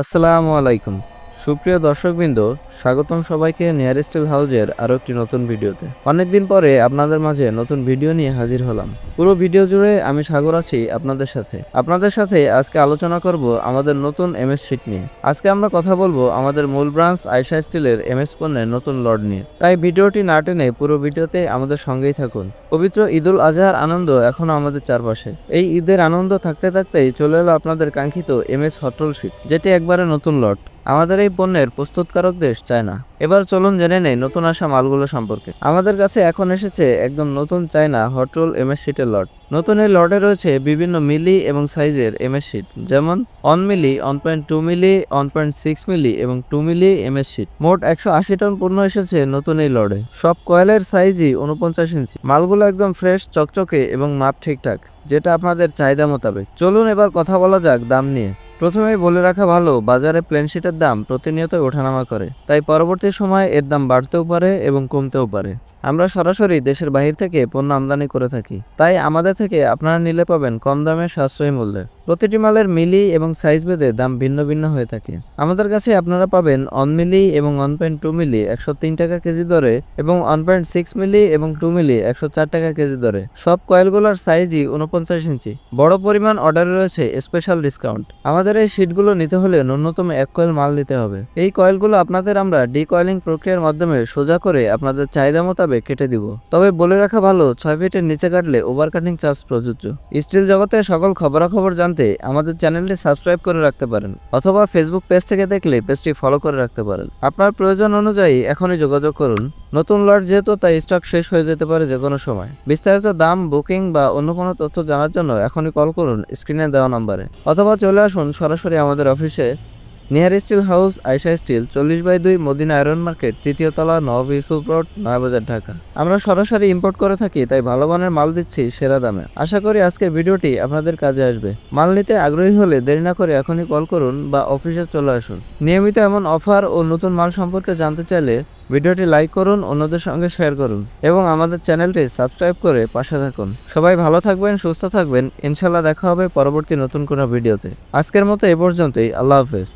আসসালামু আলাইকুম। সুপ্রিয় দর্শকবৃন্দ, স্বাগতম সবাইকে নিয়ার স্টিল হাউজের আরও একটি নতুন ভিডিওতে। অনেকদিন পরে আপনাদের মাঝে নতুন ভিডিও নিয়ে হাজির হলাম। পুরো ভিডিও জুড়ে আমি সাগর আছি আপনাদের সাথে। আপনাদের সাথে আজকে আলোচনা করব আমাদের নতুন এমএস শিট নিয়ে। আজকে আমরা কথা বলব আমাদের মূল ব্রাঞ্চ আয়শা স্টিলের এমএস পণ্যের নতুন লড নিয়ে। তাই ভিডিওটি না টেনে পুরো ভিডিওতে আমাদের সঙ্গেই থাকুন। পবিত্র ঈদুল আজহার আনন্দ এখনও আমাদের চারপাশে। এই ঈদের আনন্দ থাকতে থাকতেই চলে এলো আপনাদের কাঙ্ক্ষিত এমএস হটল শিট যেটি একবারে নতুন লট আমাদের এই পণ্যের প্রস্তুতকারক দেশ চায়না। এবার চলুন জেনে নেই নতুন আসা মালগুলো সম্পর্কে। আমাদের কাছে এখন এসেছে একদম নতুন চায়না হটরোল এমএস শিটের লট। নতুন এই লটে রয়েছে বিভিন্ন মিলি এবং সাইজের এমএস শিট যেমন one milli one point two milli one point six milli এবং টু মিলি এমএস শিট মোট একশো আশি টন পণ্য এসেছে নতুন এই লডে সব কয়েলের সাইজই উনপঞ্চাশ ইঞ্চি। মালগুলো একদম ফ্রেশ, চকচকে এবং মাপ ঠিকঠাক, যেটা আপনাদের চাহিদা মোতাবেক। চলুন এবার কথা বলা যাক দাম নিয়ে। প্রথমেই বলে রাখা ভালো, বাজারে প্লেন শিটের দাম প্রতিনিয়ত ওঠানামা করে, তাই পরবর্তী সময়ে এর দাম বাড়তেও পারে এবং কমতেও পারে। আমরা সরাসরি দেশের বাহির থেকে পণ্য আমদানি করে থাকি। তাই আমাদের থেকে আপনারা নিলে পাবেন কম দামে সাশ্রয়ী মূল্যে। প্রতিটি মালের মিলি এবং সাইজ ভেদে দাম ভিন্ন ভিন্ন হয়ে থাকে। আমাদের কাছে আপনারা পাবেন অন মিলি এবং ওয়ান পয়েন্ট টু মিলি একশো তিন টাকা কেজি দরে এবং ওয়ান পয়েন্ট সিক্স মিলি এবং টু মিলি একশো চার টাকা কেজি দরে। সব কয়েলগুলোর সাইজই উনপঞ্চাশ ইঞ্চি। বড় পরিমাণ অর্ডারে রয়েছে স্পেশাল ডিসকাউন্ট। আমাদের এই শিটগুলো নিতে হলে ন্যূনতম এক কয়েল মাল নিতে হবে। এই কয়েলগুলো আপনাদের আমরা ডিকয়েলিং প্রক্রিয়ার মাধ্যমে সোজা করে আপনাদের চাহিদা মোতাবেক কেটে দিব। তবে বলে রাখা ভালো, ছয় ফিটের নিচে কাটলে ওভার কাটিং চার্জ প্রযোজ্য। স্টিল জগতের সকল খবরাখবর জানতে আমাদের চ্যানেলটি সাবস্ক্রাইব করে রাখতে পারেন, অথবা ফেসবুক পেজ থেকে দেখলে পেজটি ফলো করে রাখতে পারেন। আপনার প্রয়োজন অনুযায়ী এখনই যোগাযোগ করুন। নতুন লট যেহেতু, তাই স্টক শেষ হয়ে যেতে পারে যে কোনো সময়। বিস্তারিত দাম বুকিং বা অন্য কোনো তথ্য জানার জন্য এখনই কল করুন স্ক্রিনে দেওয়া নম্বরে। অথবা চলে আসুন সরাসরি আমাদের অফিসে near steel house Ayesha steel চল্লিশ বাই দুই, মদিনা আয়রন মার্কেট তৃতীয় তলা, নব ইউসুফ রোড নয়াবাজার ঢাকা। আমরা সরাসরি ইম্পোর্ট করে থাকি, তাই ভালো মানের মাল দিচ্ছি সেরা দামে। আশা করি আজকের ভিডিওটি আপনাদের কাজে আসবে। মাল নিতে আগ্রহী হলে দেরি না করে এখনই কল করুন বা অফিসে চলে আসুন। নিয়মিত এমন অফার ও নতুন মাল সম্পর্কে জানতে চাইলে ভিডিওটি লাইক করুন, অন্যদের সঙ্গে শেয়ার করুন এবং আমাদের চ্যানেলটি সাবস্ক্রাইব করে পাশে থাকুন। সবাই ভালো থাকবেন, সুস্থ থাকবেন। ইনশাল্লাহ দেখা হবে পরবর্তী নতুন কোনো ভিডিওতে। আজকের মতো এ পর্যন্তই, আল্লাহ হাফেজ।